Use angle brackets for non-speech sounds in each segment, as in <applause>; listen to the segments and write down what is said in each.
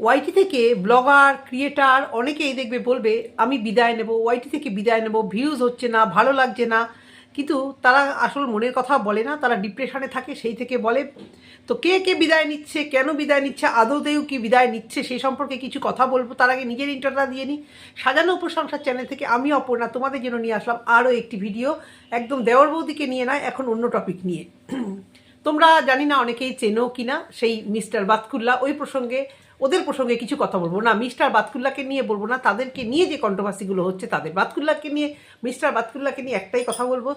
ওয়াইটি থেকে blogger creator অনেকেই দেখবে বলবে, আমি বিদায় নেব। ওয়াইটি থেকে বিদায় নেব। ভিউজ হচ্ছে না, ভালো লাগছে না। কিন্তু তারা আসল মনের কথা বলে না, তারা ডিপ্রেশনে থাকে, সেই থেকে বলে। তো কে কে বিদায় নিচ্ছে, কেন বিদায় নিচ্ছে, আদৌতেও কি বিদায় নিচ্ছে, সেই সম্পর্কে কিছু কথা বলব। তার আগে নিজের ইন্টারটা দিয়ে নিই সাজানো উপসংসার চ্যানেল থেকে আমি অপর্ণা তোমাদের জন্য নিয়ে আসলাম আরও একটি ভিডিও একদম দেওয়ার বৌদিকে নিয়ে নয়, এখন অন্য টপিক নিয়ে। তোমরা জানি না, অনেকেই চেনো কিনা সেই মিস্টার বাতকুল্লা। ওই প্রসঙ্গে, ওদের প্রসঙ্গে কিছু কথা বলব না। মিস্টার বাতকুল্লাকে নিয়ে বলব না, তাদেরকে নিয়ে যে কন্ট্রোভার্সিগুলো হচ্ছে তাদের। বাতকুল্লাকে নিয়ে, মিস্টার বাতকুল্লাকে নিয়ে একটাই কথা বলব।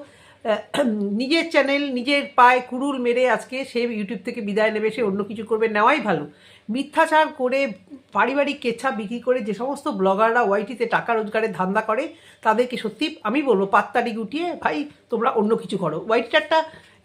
নিজের চ্যানেল নিজের পায়ে কুড়ুল মেরে আজকে সে ইউটিউব থেকে বিদায় নেবে, সে অন্য কিছু করবে, নেওয়াই ভালো। মিথ্যাচার করে পারিবারিক কেচ্ছা বিক্রি করে যে সমস্ত ব্লগাররা ওয়াইটিতে টাকা রোজগারের ধান্দা করে, তাদেরকে সত্যি আমি বলব পাত্তারি গুটিয়ে ভাই, তোমরা অন্য কিছু করো। ওয়াইটিটা একটা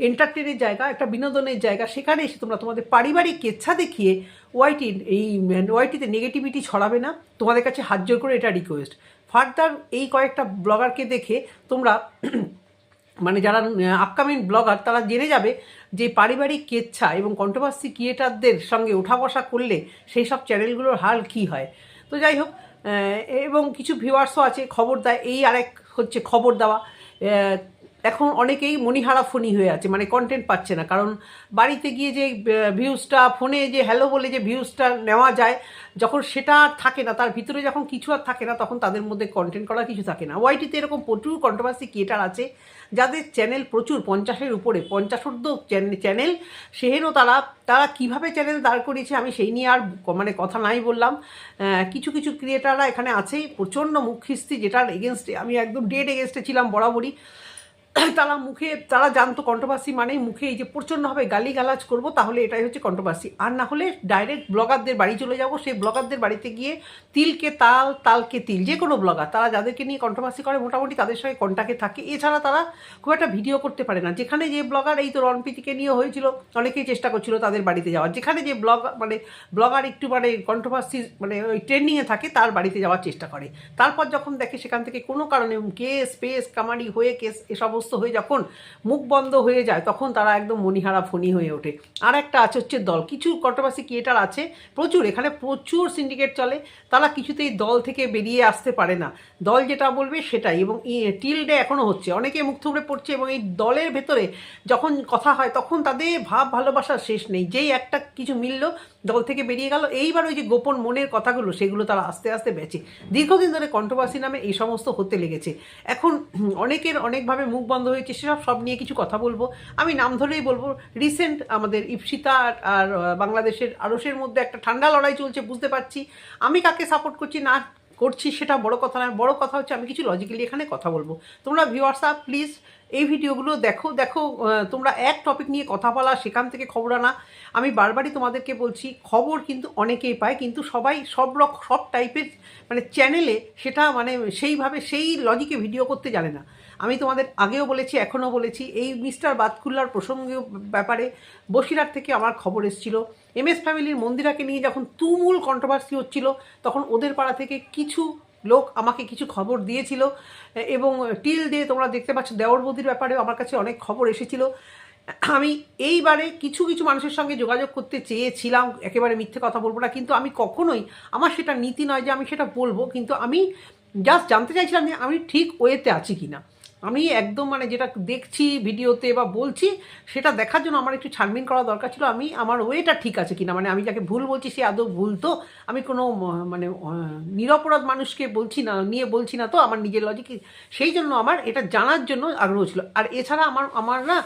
এন্টারটেনের জায়গা, একটা বিনোদনের জায়গা, সেখানে এসে তোমরা তোমাদের পারিবারিক কেচ্ছা দেখিয়ে ওয়াইটির এই ওয়াইটিতে নেগেটিভিটি ছড়াবে না। তোমাদের কাছে হাত জোর করে এটা রিকোয়েস্ট ফার্দার এই কয়েকটা ব্লগারকে দেখে তোমরা <clears throat> মানে যারা আপকামিং ব্লগার, তারা জেনে যাবে যে পারিবারিক কেচ্ছা এবং কন্ট্রোভার্সি ক্রিয়েটারদের সঙ্গে ওঠা বসা করলে সেই সব চ্যানেলগুলোর হাল কী হয়? তো যাই হোক এবং কিছু ভিউয়ার্সও আছে, খবর দেয়। এই আরেক হচ্ছে খবর দেওয়া। এখন অনেকেই মনিহারা ফোনি হয়ে আছে মানে কন্টেন্ট পাচ্ছে না। কারণ বাড়িতে গিয়ে যে ভিউজটা ফোনে যে হ্যালো বলে যে ভিউজটা নেওয়া যায়, যখন সেটা থাকে না, তার ভিতরে যখন কিছু আর থাকে না, তখন তাদের মধ্যে কন্টেন্ট করা কিছু থাকে না। ওয়াইটিতে এরকম প্রচুর কন্ট্রোভার্সি ক্রিয়েটার আছে, যাদের চ্যানেল প্রচুর, পঞ্চাশের উপরে পঞ্চাশ ঊর্ধ্ব চ্যানেল সেহেনও তারা তারা কীভাবে চ্যানেল দাঁড় করিয়েছে আমি সেই নিয়ে আর মানে কথা নাই বললাম। কিছু কিছু ক্রিয়েটাররা এখানে আছেই প্রচণ্ড মুখ খিস্তি যেটার এগেনস্টে আমি একদম ডেড এগেনস্টে ছিলাম বরাবরই। <coughs> তারা মুখে তারা জানতো কন্ট্রোভার্সি মানে মুখে এই যে প্রচণ্ডভাবে গালিগালাজ করব, তাহলে এটাই হচ্ছে কন্ট্রোভার্সি আর না হলে ডাইরেক্ট ব্লগারদের বাড়ি চলে যাব, সেই ব্লগারদের বাড়িতে গিয়ে তিলকে তাল, তালকে তিল, যে কোনো ব্লগার, তারা যাদেরকে নিয়ে কন্ট্রোভার্সি করে, মোটামুটি তাদের সঙ্গে কন্ট্যাক্টে থাকে। এছাড়া তারা খুব একটা ভিডিও করতে পারে না। যেখানে যে ব্লগার, এই তো রণপ্রীতিকে নিয়ে হয়েছিল, অনেকেই চেষ্টা করছিল তাদের বাড়িতে যাওয়ার। যেখানে যে ব্লগ মানে ব্লগার একটু মানে কন্ট্রোভার্সি মানে ওই ট্রেন্ডিংয়ে থাকে, তার বাড়িতে যাওয়ার চেষ্টা করে। তারপর যখন দেখে সেখান থেকে কোনো কারণে কেস, পেস, কামারি, হয়ে কেস এ সমস্ত হয়ে যখন মুখ বন্ধ হয়ে যায়, তখন তারা একদম মনিহারা ফনি হয়ে ওঠে। আর একটা আছে হচ্ছে দল, কিছু কন্ট্রোভার্সি ক্রিয়েটার আছে, প্রচুর, এখানে প্রচুর সিন্ডিকেট চলে, তারা কিছুতেই দল থেকে বেরিয়ে আসতে পারে না। দল যেটা বলবে সেটাই, এবং টিল ডে এখনও হচ্ছে। অনেকে মুখ থুবড়ে পড়ছে, এবং এই দলের ভেতরে যখন কথা হয়, তখন তাদের ভাব ভালোবাসার শেষ নেই। যেই একটা কিছু মিললো দল থেকে বেরিয়ে গেল। এইবার ওই যে গোপন মনের কথাগুলো, সেগুলো তারা আস্তে আস্তে বেঁচে। দীর্ঘদিন ধরে কন্ট্রোভার্সি নামে এই সমস্ত হতে লেগেছে। এখন অনেকের অনেকভাবে মুখ বন্ধ হয়েছে, সেসব সব নিয়ে কিছু কথা বলব। আমি নাম ধরেই বলব, রিসেন্ট আমাদের ইপসিতা আর- বাংলাদেশের আরসের মধ্যে একটা ঠান্ডা লড়াই চলছে, বুঝতে পারছি। আমি কাকে সাপোর্ট করছি, না করছি, সেটা বড় কথা নয় বড় কথা হচ্ছে, আমি কিছু লজিক্যালি এখানে কথা বলব। তোমরা ভিউয়ার্স আপ প্লিজ এই ভিডিওগুলো দেখো দেখো তোমরা এক টপিক নিয়ে কথা বলা, সেখান থেকে খবর আনা। আমি বারবারই তোমাদেরকে বলছি, খবর কিন্তু অনেকেই পায়, কিন্তু সবাই সব রক, সব টাইপের মানে চ্যানেলে সেটা মানে সেইভাবে, সেই লজিকে ভিডিও করতে জানে না। আমি তোমাদের আগেও বলেছি, এখনও বলেছি, এই মিস্টার বাতকুল্লার প্রসঙ্গীয় ব্যাপারে বসিরহাট থেকে আমার খবর এসেছিল। এম এস ফ্যামিলির মন্দিরাকে নিয়ে যখন তুমুল কন্ট্রোভার্সি হচ্ছিল, তখন ওদের পাড়া থেকে কিছু লোক আমাকে কিছু খবর দিয়েছিল, এবং টিল দিয়ে তোমরা দেখতে পাচ্ছ দেওর বৌদির ব্যাপারে আমার কাছে অনেক খবর এসেছিল। আমি এইবারে কিছু কিছু মানুষের সঙ্গে যোগাযোগ করতে চেয়েছিলাম, একেবারে মিথ্যে কথা বলব না, কিন্তু আমি কখনোই, আমার সেটা নীতি নয় যে আমি সেটা বলব, কিন্তু আমি জাস্ট জানতে চাইছিলাম যে আমি ঠিক ওয়েতে আছি কি না আমি একদম মানে যেটা দেখছি ভিডিওতে বা বলছি, সেটা দেখার জন্য আমার একটু ছানবিন করা দরকার ছিল। আমি, আমার ওয়েটা ঠিক আছে কিনা মানে আমি যাকে ভুল বলছি সে আদৌ ভুল তো। আমি কোনো মানে নিরপরাধ মানুষকে বলছি না, নিয়ে বলছি না তো, আমার নিজের লজিক সেই জন্য আমার এটা জানার জন্য আগ্রহ ছিল। আর এছাড়া আমার আমার না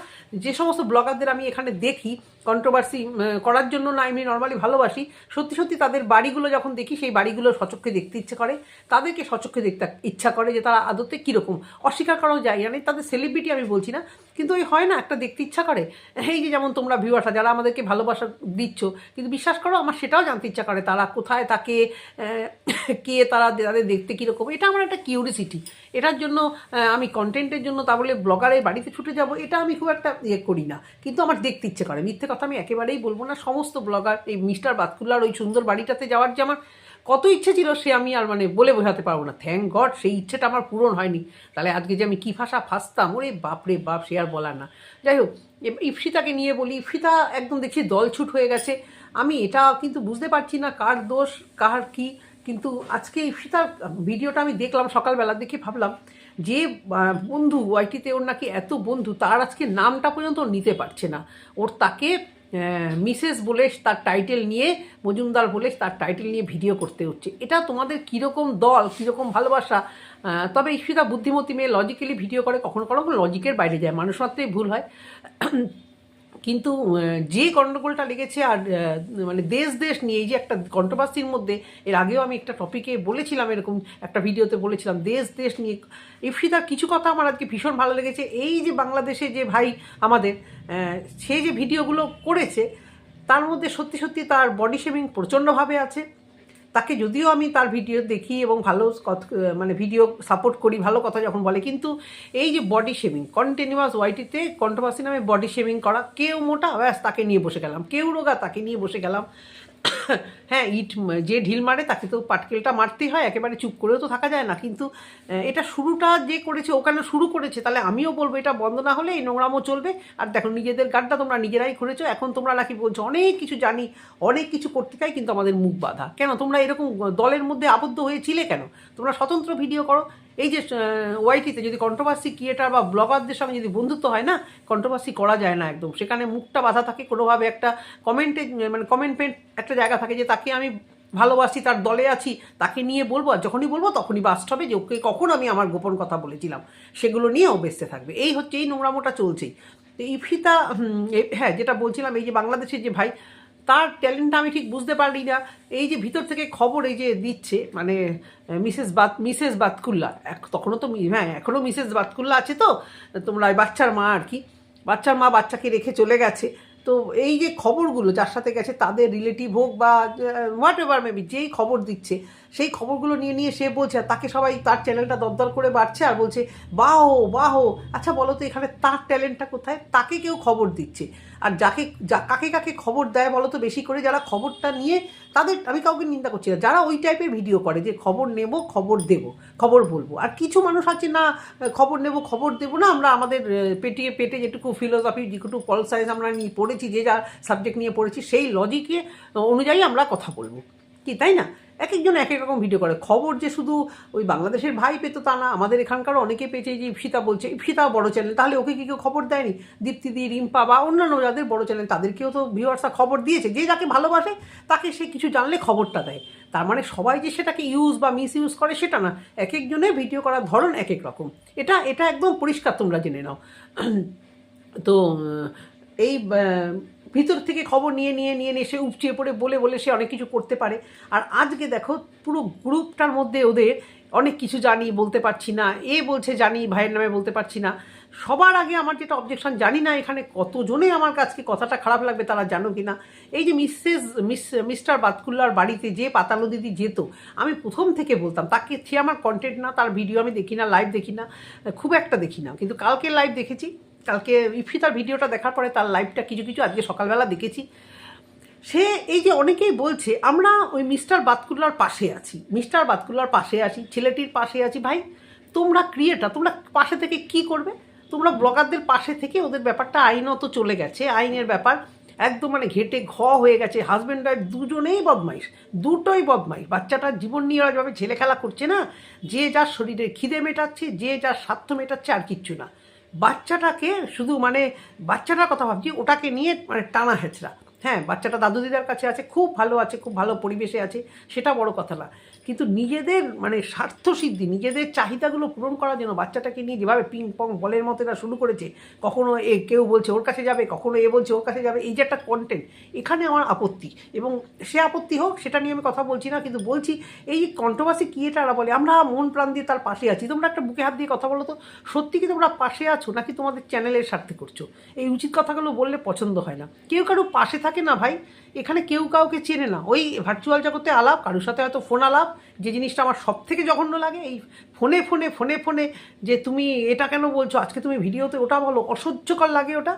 যে সমস্ত ব্লগারদের আমি এখানে দেখি কন্ট্রোভার্সি করার জন্য না আমি নর্মালি ভালোবাসি। সত্যি সত্যি তাদের বাড়িগুলো যখন দেখি, সেই বাড়িগুলো সচক্ষে দেখতে ইচ্ছে করে। তাদেরকে সচক্ষে দেখতে ইচ্ছা করে যে তারা আদতে কীরকম। অস্বীকার করাও যায় মানে তাদের সেলিব্রিটি আমি বলছি না। কিন্তু ওই হয় না, একটা দেখতে ইচ্ছা করে। এই যে যেমন তোমরা ভিউয়ার্সরা যারা আমাদেরকে ভালোবাসা দিচ্ছ, কিন্তু বিশ্বাস করো, আমার সেটাও জানতে ইচ্ছা করে তারা কোথায়, তাকে কে, তারা তাদের দেখতে কীরকম। এটা আমার একটা কিউরিসিটি এটার জন্য আমি কন্টেন্টের জন্য তা বলে ব্লগারের বাড়িতে ছুটে যাব, এটা আমি খুব একটা ইয়ে করি না। কিন্তু আমার দেখতে ইচ্ছে করে। মিথ্যে কথা আমি একেবারেই বলব না। সমস্ত ব্লগার এই মিস্টার বাতকুল্লার ওই সুন্দর বাড়িটাতে যাওয়ার যে আমার কত ইচ্ছে ছিল সে আমি আর মানে বলে বোঝাতে পারব না। থ্যাংক গড সেই ইচ্ছেটা আমার পূরণ হয়নি। তাহলে আজকে যে আমি কী ভাষা ফাঁসতাম ওরে বাপরে বাপ, সে আর বলার না। যাই হোক ইফসিতাকে নিয়ে বলি ইফসিতা একদম দেখছি দলছুট হয়ে গেছে। আমি এটা কিন্তু বুঝতে পারছি না কার দোষ, কার কি। কিন্তু আজকে ইফসিতার ভিডিওটা আমি দেখলাম সকালবেলা, দেখে ভাবলাম যে বন্ধু, ওয়াইটিতে ওর নাকি এত বন্ধু, তার আজকে নামটা পর্যন্ত নিতে পারছে না। ওর তাকে মিসেস বলে তার টাইটেল নিয়ে, মজুমদার বলে তার টাইটেল নিয়ে ভিডিও করতে হচ্ছে। এটা তোমাদের কীরকম দল, কীরকম ভালোবাসা? তবে ইস্পিতা বুদ্ধিমতী মেয়ে লজিক্যালি ভিডিও করে কখনো কখনো লজিকের বাইরে যায়। মানুষ মাত্রই ভুল হয়। কিন্তু যে গণ্ডগোলটা লেগেছে আর মানে দেশ দেশ নিয়ে, এই যে একটা কন্ট্রোভার্সির মধ্যে, এর আগেও আমি একটা টপিকে বলেছিলাম, এরকম একটা ভিডিওতে বলেছিলাম, দেশ দেশ নিয়ে ইফিদার কিছু কথা আমার আজকে ভীষণ ভালো লেগেছে। এই যে বাংলাদেশে যে ভাই আমাদের সে যে ভিডিওগুলো করেছে, তার মধ্যে সত্যি সত্যি তার বডি শেভিং প্রচণ্ডভাবে আছে। তাকে যদিও আমি তার ভিডিও দেখি এবং ভালো মানে ভিডিও সাপোর্ট করি, ভালো কথা যখন বলে, কিন্তু এই যে বডি শেভিং কন্টিনিউয়াস ওয়াইটিতে কন্ট্রোভার্সি নামে বডি শেভিং করা, কেউ মোটা, ব্যাস তাকে নিয়ে বসে গেলাম, কেউ রোগা তাকে নিয়ে বসে গেলাম। <coughs> হ্যাঁ ইট যে ঢিল মারে তাকে তো পাটকেলটা মারতেই হয়, একেবারে চুপ করেও তো থাকা যায় না। কিন্তু এটা শুরুটা যে করেছে ওখানে শুরু করেছে, তাহলে আমিও বলব এটা বন্ধ না হলে এই নোংরামও চলবে। আর দেখো, নিজেদের গানটা তোমরা নিজেরাই করেছ এখন তোমরা নাকি বলছো, অনেক কিছু জানি, অনেক কিছু করতে চাই, কিন্তু আমাদের মুখ বাঁধা। কেন? তোমরা এরকম দলের মধ্যে আবদ্ধ হয়েছিলে কেন? তোমরা স্বতন্ত্র ভিডিও করো এই যে ওয়াইটিতে যদি কন্ট্রোভার্সি ক্রিয়েটার বা ব্লগারদের সঙ্গে যদি বন্ধুত্ব হয় না কন্ট্রোভার্সি করা যায় না একদম। সেখানে মুখটা বাধা থাকে, কোনোভাবে একটা কমেন্টে মানে কমেন্টমেন্ট একটা জায়গা থাকে যে, তাকে আমি ভালোবাসি, তার দলে আছি, তাকে নিয়ে বলব, আর যখনই বলব, তখনই বাস্ট হবে যে, ওকে কখন আমি আমার গোপন কথা বলেছিলাম? সেগুলো নিয়েও বেসতে থাকবে। এই হচ্ছে, এই নোংরামোটা চলছেই। তো ইফিতা হ্যাঁ যেটা বলছিলাম, এই যে বাংলাদেশের যে ভাই তার ট্যালেন্টটা আমি ঠিক বুঝতে পারলি না। এই যে ভিতর থেকে খবর এই যে দিচ্ছে মানে মিসেস বাত মিসেস বাতকুল্লা। তখনও তো হ্যাঁ এখনও মিসেস বাতকুল্লা আছে তো। তোমরা বাচ্চার মা আর কি। বাচ্চার মা বাচ্চাকে রেখে চলে গেছে। তো এই যে খবরগুলো যার সাথে গেছে, তাদের রিলেটিভ হোক বা হোয়াট এভার মেবি যেই খবর দিচ্ছে, সেই খবরগুলো নিয়ে নিয়ে সে বলছে, আর তাকে সবাই তার চ্যানেলটা দরদর করে বাড়ছে আর বলছে, বাহো বাহো আচ্ছা বলো তো এখানে তার ট্যালেন্টটা কোথায়? তাকে কেউ খবর দিচ্ছে। আর যাকে, যা, কাকে কাকে খবর দেয় বলো তো বেশি করে যারা খবরটা নিয়ে তাদের, আমি কাউকে নিন্দা করছি না। যারা ওই টাইপের ভিডিও করে যে খবর নেব, খবর দেব, খবর বলব। আর কিছু মানুষ আছে না, খবর নেব, খবর দেবো না, আমরা আমাদের পেটিয়ে পেটে যেটুকু ফিলোসফি যেটুকু পল সায়েন্স আমরা নিয়ে পড়েছি, যে যা সাবজেক্ট নিয়ে পড়েছি, সেই লজিকে অনুযায়ী আমরা কথা বলব। কি, তাই না? এক একজন এক এক রকম ভিডিও করে। খবর যে শুধু ওই বাংলাদেশের ভাই পেতো তা না, আমাদের এখানকার অনেকে পেয়েছে যে ইপসিতা বলছে ইপসিতা বড় চ্যানেল তাহলে ওকে কি কেউ খবর দেয়নি? দীপ্তিদি রিম্পা বা অন্যান্য যাদের বড় চ্যানেল তাদেরকেও তো ভিউয়ার্সরা খবর দিয়েছে। যে যাকে ভালোবাসে, তাকে সে কিছু জানলে খবরটা দেয়। তার মানে সবাই যে সেটাকে ইউজ বা মিস ইউজ করে সেটা না। এক একজনের ভিডিও করার ধরন এক এক রকম। এটা এটা একদম পরিষ্কার তোমরা জেনে নাও। <clears throat> তো এই ভিতর থেকে খবর নিয়ে নিয়ে নিয়ে নিয়ে সে উপচিয়ে পড়ে বলে বলে সে অনেক কিছু করতে পারে। আর আজকে দেখো, পুরো গ্রুপটার মধ্যে ওদের অনেক কিছু জানি, বলতে পারছি না। এ বলছে জানি, ভাইয়ের নামে বলতে পারছি না। সবার আগে আমার যেটা অবজেকশন জানি না এখানে কতজনে আমার কাছে কথাটা খারাপ লাগবে তারা জানো কি না এই যে মিসেস মিস মিস্টার বাতকুল্লার বাড়িতে যে পাতালো দিদি যেত, আমি প্রথম থেকে বলতাম, তাকে সে আমার কন্টেন্ট না, তার ভিডিও আমি দেখি না লাইভ দেখি না, খুব একটা দেখি না। কিন্তু কালকে লাইভ দেখেছি কালকে ইফিতার ভিডিওটা দেখার পরে তার লাইভটা কিছু কিছু আজকে সকালবেলা দেখেছি। সে এই যে অনেকেই বলছে, আমরা ওই মিস্টার বাতকুল্লার পাশে আছি, মিস্টার বাতকুল্লার পাশে আছি, ছেলেটির পাশে আছি। ভাই, তোমরা ক্রিয়েটার, তোমরা পাশে থেকে কি করবে? তোমরা ব্লগারদের পাশে থেকে ওদের ব্যাপারটা আইনত চলে গেছে। আইনের ব্যাপার একদম মানে ঘেটে ঘ হয়ে গেছে। হাজব্যান্ড ওয়াইফ দুজনেই বদমাইশ, দুটোই বদমাইশ। বাচ্চাটার জীবন নিয়ে যেভাবে ছেলে খেলা করছে না, যে যার শরীরে খিদে মেটাচ্ছে, যে যার স্বার্থ মেটাচ্ছে আর কিচ্ছু না। বাচ্চাটাকে শুধু মানে বাচ্চাটার কথা ভাবছি, ওটাকে নিয়ে মানে টানা হেঁচড়া। হ্যাঁ বাচ্চাটা দাদু দিদার কাছে আছে, খুব ভালো আছে, খুব ভালো পরিবেশে আছে, সেটা বড় কথা না। কিন্তু নিজেদের মানে স্বার্থসিদ্ধি নিজেদের চাহিদাগুলো পূরণ করার জন্য বাচ্চাটাকে নিয়ে যেভাবে পিং পং বলের মতো এরা শুরু করেছে, কখনো এ কেউ বলছে ওর কাছে যাবে, কখনো এ বলছে ওর কাছে যাবে, এই যে একটা কন্টেন্ট এখানে আমার আপত্তি। এবং সে আপত্তি হোক, সেটা নিয়ে আমি কথা বলছি না, কিন্তু বলছি এই কন্ট্রোভার্সি ক্রিয়েটাররা বলে, আমরা মন প্রাণ দিয়ে তার পাশে আছি, তোমরা একটা বুকে হাত দিয়ে কথা বলো তো, সত্যি কি তোমরা পাশে আছো নাকি তোমাদের চ্যানেলের স্বার্থে করছ? এই উচিত কথাগুলো বললে পছন্দ হয় না। কেউ কারও পাশে থাকে না ভাই এখানে কেউ কাউকে চেনে না। ওই ভার্চুয়াল জগতে আলাপ, কারোর সাথে হয়তো ফোন আলাপ, যে জিনিসটা আমার সব থেকে জঘন্য লাগে, এই ফোনে ফোনে ফোনে ফোনে যে তুমি এটা কেন বলছো, আজকে তুমি ভিডিওতে ওটা বলো, অসহ্যকর লাগে ওটা।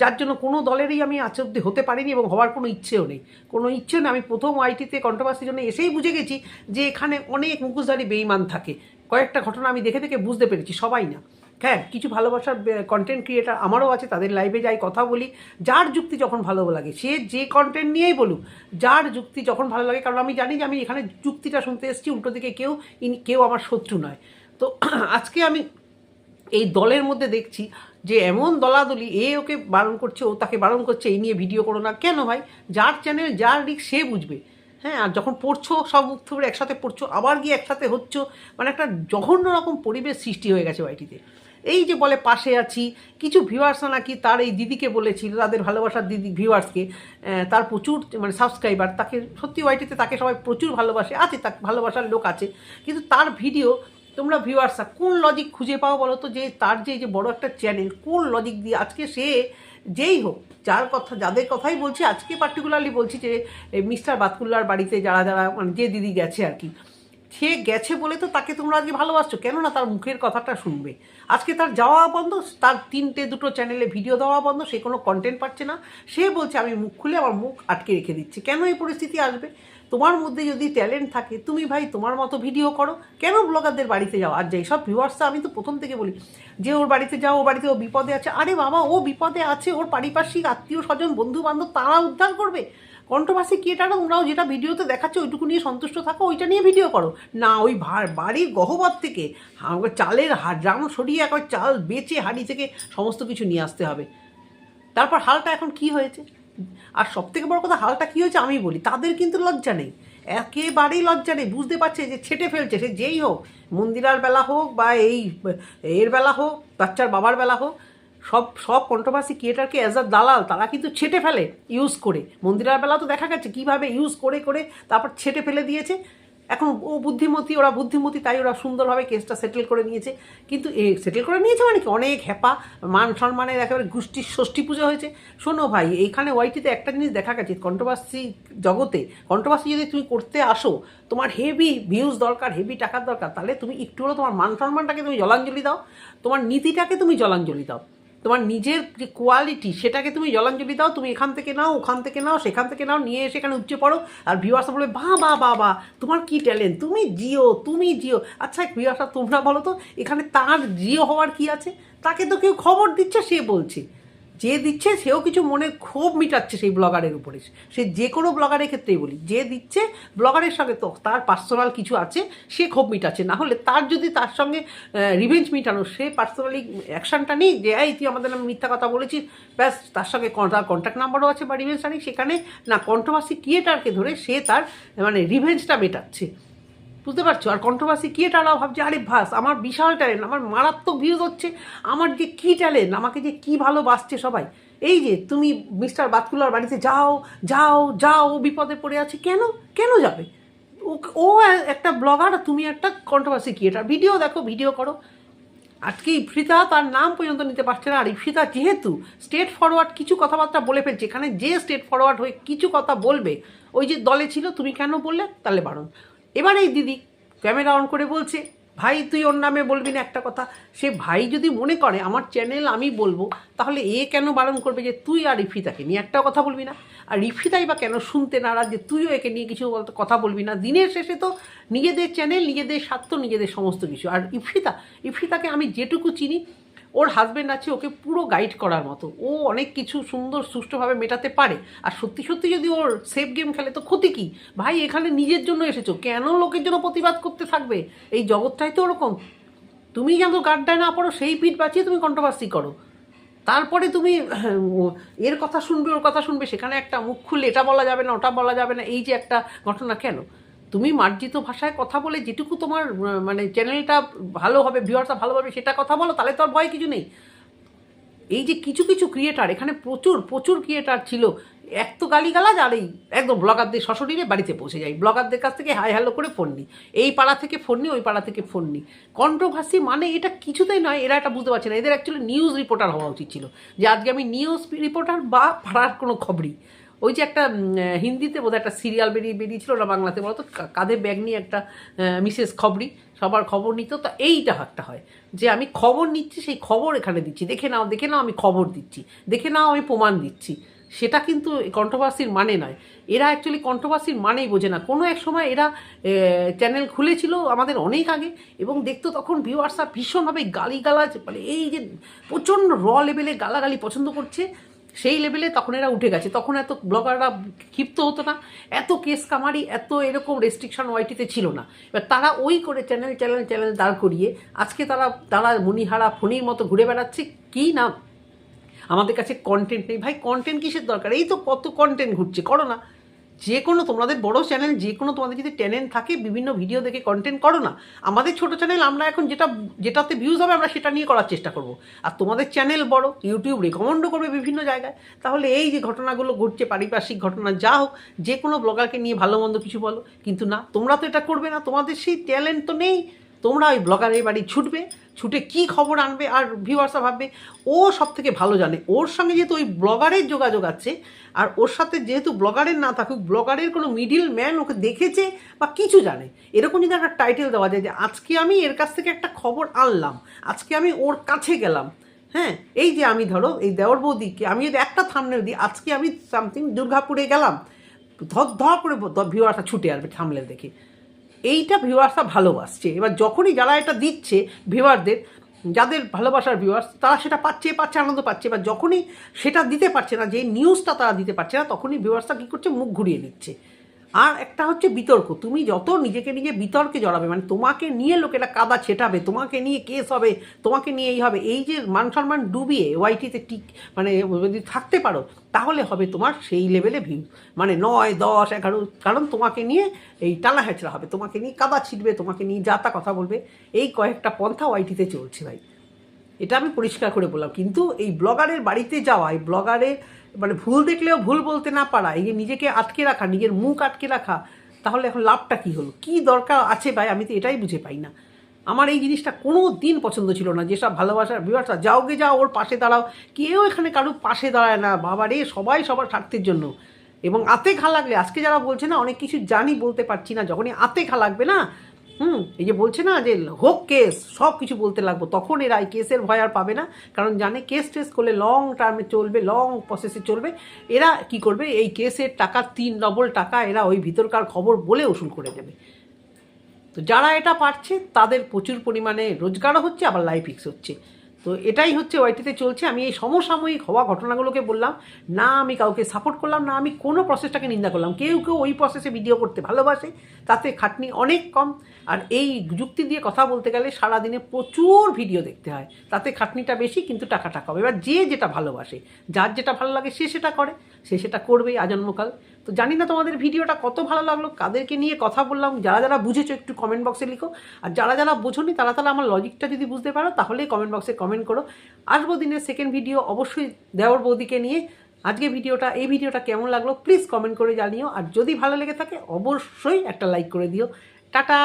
যার জন্য কোনো দলেরই আমি আজ অব্দি হতে পারিনি এবং হওয়ার কোনো ইচ্ছেও নেই। কোনো ইচ্ছে নেই, আমি প্রথম আইটিতে কন্ট্রোভার্সির জন্য এসেই বুঝে গেছি যে এখানে অনেক মুখোশধারী বেইমান থাকে। কয়েকটা ঘটনা আমি দেখে দেখে বুঝতে পেরেছি, সবাই না। হ্যাঁ কিছু ভালোবাসার কন্টেন্ট ক্রিয়েটার আমারও আছে, তাদের লাইভে যাই কথা বলি, যার যুক্তি যখন ভালো লাগে, সে যে কন্টেন্ট নিয়েই বলুক, যার যুক্তি যখন ভালো লাগে, কারণ আমি জানি যে আমি এখানে যুক্তিটা শুনতে এসেছি, উল্টো দিকে কেউ ইনি- কেউ আমার শত্রু নয়। তো <clears throat> আজকে আমি এই দলের মধ্যে দেখছি যে এমন দলাদলি, এ ওকে বারণ করছে, ও তাকে বারণ করছে, এই নিয়ে ভিডিও করো না। কেন ভাই? যার চ্যানেল যার রিক সে বুঝবে। হ্যাঁ আর যখন পড়ছো, সব মুখ একসাথে পড়ছো, আবার গিয়ে একসাথে হচ্ছ মানে একটা জঘন্য রকম পরিবেশ সৃষ্টি হয়ে গেছে বাড়িটিতে এই যে বলে পাশে আছি, কিছু ভিউয়ার্সরা নাকি তার এই দিদিকে বলেছিল, তাদের ভালোবাসার দিদি ভিউয়ার্সকে তার প্রচুর মানে সাবস্ক্রাইবার তাকে সত্যি ওয়াইটিতে তাকে সবাই প্রচুর ভালোবাসে, আছে তাকে ভালোবাসার লোক আছে, কিন্তু তার ভিডিও তোমরা ভিউয়ার্সরা কোন লজিক খুঁজে পাও বলো তো? যে তার যে যে বড় একটা চ্যানেল কোন লজিক দিয়ে? আজকে সে যেই হোক, যার কথা, যাদের কথাই বলছি, আজকে পার্টিকুলারলি বলছি যে মিস্টার বাতকুল্লার বাড়িতে যারা যারা মানে যে দিদি গেছে আর কি সে গেছে বলে তো তাকে তোমরা আজকে ভালোবাসছো। কেননা তার মুখের কথাটা শুনবে। আজকে তার যাওয়া বন্ধ, তার তিনটে, দুটো চ্যানেলে ভিডিও দেওয়া বন্ধ, সে কোনো কন্টেন্ট পাচ্ছে না। সে বলছে, আমি মুখ খুলে আমার মুখ আটকে রেখে দিচ্ছি। কেন এই পরিস্থিতি আসবে? তোমার মধ্যে যদি ট্যালেন্ট থাকে, তুমি ভাই তোমার মতো ভিডিও করো। কেন ব্লগারদের বাড়িতে যাও? আর যেই সব ভিউয়ার্সরা আমি তো প্রথম থেকে বলি, যে ওর বাড়িতে যাও ও বাড়িতে ও বিপদে আছে, আরে বাবা, ও বিপদে আছে, ওর পারিপার্শ্বিক আত্মীয় স্বজন বন্ধু বান্ধব তারা উদ্ধার করবে। কন্ট্রোভার্সি ক্রিয়েটাররা তোমরাও যেটা ভিডিওতে দেখাচ্ছে ওইটুকু নিয়ে সন্তুষ্ট থাকো, ওইটা নিয়ে ভিডিও করো। না, ওই বাড়ির গহবর থেকে চালের ড্রাম সরিয়ে একবার চাল বেচে হাড়ি থেকে সমস্ত কিছু নিয়ে আসতে হবে। তারপর হালটা এখন কি হয়েছে? আর সব থেকে বড় কথা, হালটা কি হয়েছে আমি বলি, তাদের কিন্তু লজ্জা নেই। একেবারেই লজ্জা নেই, বুঝতে পারছে যে ছেটে ফেলছে, সে যেই হোক, মন্দিরার বেলা হোক বা এই, এর বেলা হোক, বাচ্চার বাবার বেলা হোক সব সব কন্ট্রোভার্সি ক্রিয়েটারকে অ্যাজ আ দালাল, তারা কিন্তু ছেটে ফেলে ইউজ করে। মন্দিরার বেলা তো দেখা গেছে কীভাবে ইউজ করে করে তারপর ছেটে ফেলে দিয়েছে। এখন ও বুদ্ধিমতী, ওরা বুদ্ধিমতী, তাই ওরা সুন্দরভাবে কেসটা সেটেল করে নিয়েছে। কিন্তু এ সেটেল করে নিয়েছে মানে কি? অনেক হ্যাপা মান সম্মানের একেবারে গোষ্ঠীর ষষ্ঠী পুজো হয়েছে। শোনো ভাই, এইখানে ওয়াইটিতে একটা জিনিস দেখা গেছে কন্ট্রোভার্সি জগতে। কন্ট্রোভার্সি যদি তুমি করতে আসো, তোমার হেভি ভিউজ দরকার হেভি টাকার দরকার, তাহলে তুমি একটু হলেও তোমার মান সম্মানটাকে তুমি জলাঞ্জলি দাও। তোমার নীতিটাকে তুমি জলাঞ্জলি দাও। তোমার নিজের যে কোয়ালিটি সেটাকে তুমি জলাঞ্জলি দাও, তুমি এখান থেকে নাও, ওখান থেকে নাও, সেখান থেকে নাও, নিয়ে এসে এখানে উচ্চে পড়ো, আর ভিউয়ার্স বলবে বা বা বা বা তোমার কী ট্যালেন্ট তুমি জিও তুমি জিও। আচ্ছা ভিউয়ার্সরা, তোমরা বলো তো, এখানে তার জিও হওয়ার কি আছে? তাকে তো কেউ খবর দিচ্ছে, সে বলছে। যে দিচ্ছে, সেও কিছু মনে ক্ষোভ মিটাচ্ছে সেই ব্লগারের উপরে। সে যে কোনো ব্লগারের ক্ষেত্রেই বলি, যে দিচ্ছে ব্লগারের সঙ্গে তো তার পার্সোনাল কিছু আছে, সে ক্ষোভ মিটাচ্ছে। না হলে তার যদি তার সঙ্গে রিভেঞ্জ মিটানো, সে পার্সোনালি অ্যাকশনটা নেই যে, এই তুই আমাদের নামে মিথ্যা কথা বলেছিস। ব্যাস, তার সঙ্গে তার কন্ট্যাক্ট নাম্বারও আছে বা রিভেঞ্জটা নেই। সেখানে না কন্ট্রোভার্সি ক্রিয়েটারকে ধরে সে তার মানে রিভেঞ্জটা মেটাচ্ছে। বুঝতে পারছ? আর কন্ট্রোভার্সি ক্রিয়েটাররাও ভাবছে? আরে ভাস আমার বিশাল ট্যালেন্ট আমার মারাত্মক ভিউজ হচ্ছে, আমার যে কী ট্যালেন্ট আমাকে যে কী ভালোবাসছে সবাই। এই যে তুমি মিস্টার বাতকুলার বাড়িতে যাও যাও যাও বিপদে পড়ে আছে, কেন? কেন যাবে? ও একটা ব্লগার তুমি একটা কন্ট্রোভার্সি ক্রিয়েটার ভিডিও দেখো ভিডিও করো। আজকে ইফ্রিতা তার নাম পর্যন্ত নিতে পারছে না। আর ইফ্রিতা যেহেতু স্টেট ফরওয়ার্ড কিছু কথাবার্তা বলে ফেলছে, এখানে যে স্টেট ফরওয়ার্ড হয়ে কিছু কথা বলবে, ওই যে দলে ছিল, তুমি কেন বললে? তাহলে বারণ। এবার এই দিদি ক্যামেরা অন করে বলছে, ভাই, তুই ওর নামে বলবি না একটা কথা। সে ভাই যদি মনে করে, আমার চ্যানেল আমি বলব, তাহলে এ কেন বারণ করবে যে তুই আর ইফিতাকে নিয়ে একটা কথা বলবি না? আর ইফিতাই বা কেন শুনতে নারাজ যে তুইও একে নিয়ে কিছু কথা বলবি না? দিনের শেষে তো নিজেদের চ্যানেল নিজেদের স্বার্থ, নিজেদের সমস্ত কিছু। আর ইফিতা, ইফিতাকে আমি যেটুকু চিনি ওর হাজব্যান্ড আছে, ওকে পুরো গাইড করার মতো। ও অনেক কিছু সুন্দর, সুষ্ঠুভাবে মেটাতে পারে। আর সত্যি সত্যি যদি ওর সেফ গেম খেলে, তো ক্ষতি কি? ভাই, এখানে নিজের জন্য এসেছ। কেন লোকের জন্য প্রতিবাদ করতে থাকবে? এই জগৎটাই তো ওরকম। তুমি যেন গাড্ডায় না পড়ো, সেই পিঠ বাঁচিয়ে তুমি কন্ট্রোভার্সি করো। তারপরে তুমি এর কথা শুনবে, ওর কথা শুনবে, সেখানে একটা মুখ খুললে এটা বলা যাবে না, ওটা বলা যাবে না। এই যে একটা ঘটনা, কেন? তুমি মার্জিত ভাষায় কথা বলে যেটুকু তোমার মানে চ্যানেলটা ভালো হবে ভিউয়ার্সটা ভালো হবে সেটা কথা বলো, তাহলে তো আর ভয় কিছু নেই। এই যে কিছু কিছু ক্রিয়েটার এখানে প্রচুর প্রচুর ক্রিয়েটার ছিল। এক তো গালিগালাজ আর এই একদম ব্লগারদের সশরীরে বাড়িতে পৌঁছে যাই ব্লগারদের কাছ থেকে হাই হ্যালো করে ফোন নিই। এই পাড়া থেকে ফোন নিই, ওই পাড়া থেকে ফোন নিই। কন্ট্রোভার্সি মানে এটা কিছুতেই নয়, এরা এটা বুঝতে পারছে না। এদের অ্যাকচুয়ালি নিউজ রিপোর্টার হওয়া উচিত ছিল। যে আজকে আমি নিউজ রিপোর্টার বা পাড়ার কোনো খবরই। ওই যে একটা হিন্দিতে বোধহয় একটা সিরিয়াল বেরিয়ে বেরিয়েছিল ওটা বাংলাতে, বলতো কাঁধে ব্যাগ নিয়ে একটা মিসেস খবরি, সবার খবর নিত। তো এইটা একটা হয়, যে আমি খবর নিচ্ছি, সেই খবর এখানে দিচ্ছি। দেখে নাও দেখে নাও আমি খবর দিচ্ছি। দেখে নাও আমি প্রমাণ দিচ্ছি। সেটা কিন্তু কন্ট্রোভার্সির মানে নয়। এরা অ্যাকচুয়ালি কন্ট্রোভার্সির মানেই বোঝে না। কোনো এক সময় এরা চ্যানেল খুলেছিল আমাদের অনেক আগে, এবং দেখতো তখন ভিউয়ার্সরা ভীষণভাবে গালিগালাজ মানে এই যে প্রচণ্ড র লেভেলে গালাগালি পছন্দ করছে। সেই লেভেলে তখন এরা উঠে গেছে। তখন এত ব্লগাররা ক্ষিপ্ত হতো না। এত কেস কামারি, এত এরকম রেস্ট্রিকশন ওয়াইটিতে ছিল না। এবার তারা ওই করে চ্যানেল চ্যানেল চ্যানেল দাঁড় করিয়ে আজকে তারা তারা মনিহারা ফণির মতো ঘুরে বেড়াচ্ছে। কি না আমাদের কাছে কন্টেন্ট নেই। ভাই কন্টেন্ট কিসের দরকার? এই তো কত কন্টেন্ট ঘুরছে, করো না। যে কোনো তোমাদের বড় চ্যানেল, যে কোনো তোমাদের যদি ট্যালেন্ট থাকে, বিভিন্ন ভিডিও দেখে কন্টেন্ট করো না, আমাদের ছোট চ্যানেল আমরা এখন যেটা, যেটাতে ভিউজ হবে আমরা সেটা নিয়ে করার চেষ্টা করব। আর তোমাদের চ্যানেল বড় ইউটিউব রেকমেন্ডও করবে বিভিন্ন জায়গায়। তাহলে এই যে ঘটনাগুলো ঘটছে, পারিপার্শ্বিক ঘটনা যা হোক, যে কোনো ব্লগারকে নিয়ে ভালো মন্দ কিছু বলো। কিন্তু না, তোমরা তো এটা করবে না, তোমাদের সেই ট্যালেন্ট তো নেই। তোমরা ওই ব্লগারের বাড়ি ছুটবে, ছুটে কি খবর আনবে আর ভিউয়ার্সরা ভাববে, ও সব থেকে ভালো জানে। ওর সঙ্গে যেহেতু ওই ব্লগারের যোগাযোগ আছে, আর ওর সাথে যেহেতু ব্লগারের না থাকুক, ব্লগারের কোনো মিডিল ম্যান ওকে দেখেছে বা কিছু জানে। এরকম যদি একটা টাইটেল দেওয়া যায় যে, আজকে আমি এর কাছ থেকে একটা খবর আনলাম, আজকে আমি ওর কাছে গেলাম। হ্যাঁ এই যে আমি ধরো, এই দেওর বৌদিকে, আমি যদি একটা থামনেল দিই, আজকে আমি সামথিং দুর্গাপুরে গেলাম। ধর ধর করে ভিউয়ার্সরা ছুটে আসবে থামনেল দেখে। এইটা ভিউয়ার্সরা ভালোবাসছে। এবার যখনই যারা এটা দিচ্ছে ভিউয়ারদের, যাদের ভালোবাসার ভিউয়ার্স, তারা সেটা পাচ্ছে পাচ্ছে, আনন্দ পাচ্ছে। এবার যখনই সেটা দিতে পারছে না, যে নিউজটা তারা দিতে পারছে না, তখনই ভিউয়ার্সরা কী করছে? মুখ ঘুরিয়ে নিচ্ছে। আর একটা হচ্ছে বিতর্ক। তুমি যত নিজেকে নিজে বিতর্কে জড়াবে মানে তোমাকে নিয়ে লোকেরা কাদা ছেটাবে, তোমাকে নিয়ে কেস হবে, তোমাকে নিয়ে এই হবে, এই যে মান সম্মান ডুবিয়ে ওয়াইটিতে টিক মানে যদি থাকতে পারো, তাহলে হবে তোমার সেই লেভেলে ভিউ মানে নয়, দশ, এগারো, কারণ তোমাকে নিয়ে এই টালা হেঁচড়া হবে, তোমাকে নিয়ে কাদা ছিটবে, তোমাকে নিয়ে যা তা কথা বলবে। এই কয়েকটা পন্থা ওয়াইটিতে চলছে ভাই। এটা আমি পরিষ্কার করে বললাম। কিন্তু এই ব্লগারের বাড়িতে যাওয়া, এই ব্লগারের মানে ভুল দেখলেও ভুল বলতে না পারা, এই যে নিজেকে আটকে রাখা, নিজের মুখ আটকে রাখা, তাহলে এখন লাভটা কী হলো? কী দরকার আছে ভাই? আমি তো এটাই বুঝে পাই না। আমার এই জিনিসটা কোনো দিন পছন্দ ছিল না যেসব ভালোবাসার বিবাহটা যাওগে যাও, ওর পাশে দাঁড়াও। কেউ এখানে কারোর পাশে দাঁড়ায় না। বাবা রে, সবাই সবার স্বার্থের জন্য। এবং আতে ঘা লাগলে, আজকে যারা বলছে না, অনেক কিছু জানি, বলতে পারছি না। যখনই আতে ঘা লাগবে না হুম, এই যে বলছে না যে হোক কেস, সব কিছু বলতে লাগবো। তখন এরা এই কেসের ভয় আর পাবে না, কারণ জানে কেস টেস করলে লং টার্মে চলবে লং প্রসেসে চলবে। এরা কি করবে? এই কেসের টাকা, তিন ডবল টাকা এরা ওই ভিতরকার খবর বলে ওসুল করে দেবে। তো যারা এটা পারছে, তাদের প্রচুর পরিমাণে রোজগারও হচ্ছে, আবার লাইফ ফিক্স হচ্ছে। তো এটাই হচ্ছে ওয়াইটিতে চলছে। আমি এই সমসাময়িক হওয়া ঘটনাগুলোকে বললাম, না আমি কাউকে সাপোর্ট করলাম, না আমি কোনো প্রসেসটাকে নিন্দা করলাম। কেউ কেউ ওই প্রসেসে ভিডিও করতে ভালোবাসে, তাতে খাটনি অনেক কম। আর এই যুক্তি দিয়ে কথা বলতে গেলে সারাদিনে প্রচুর ভিডিও দেখতে হয়। তাতে খাটনিটা বেশি, কিন্তু টাকাটা কম। এবার যে যেটা ভালোবাসে, যার যেটা ভালো লাগে সে সেটা করে, সে সেটা করবেই। আজন্মকাল তো জানি না তোমাদের ভিডিওটা কত ভালো লাগল, কাদেরকে নিয়ে কথা বললাম, যারা যারা বুঝেছ একটু কমেন্ট বক্সে লিখো, আর যারা যারা বোঝোনি তারা তাহলে আমার লজিকটা যদি বুঝতে পারো তাহলে কমেন্ট বক্সে কমেন্ট করো। আসব দিনের সেকেন্ড ভিডিও অবশ্যই দেওয়ার বৌদিকে নিয়ে। আজকে ভিডিওটা, এই ভিডিওটা কেমন লাগল প্লিজ কমেন্ট করে জানিও। আর যদি ভালো লেগে থাকে, অবশ্যই একটা লাইক করে দিও। টাটা!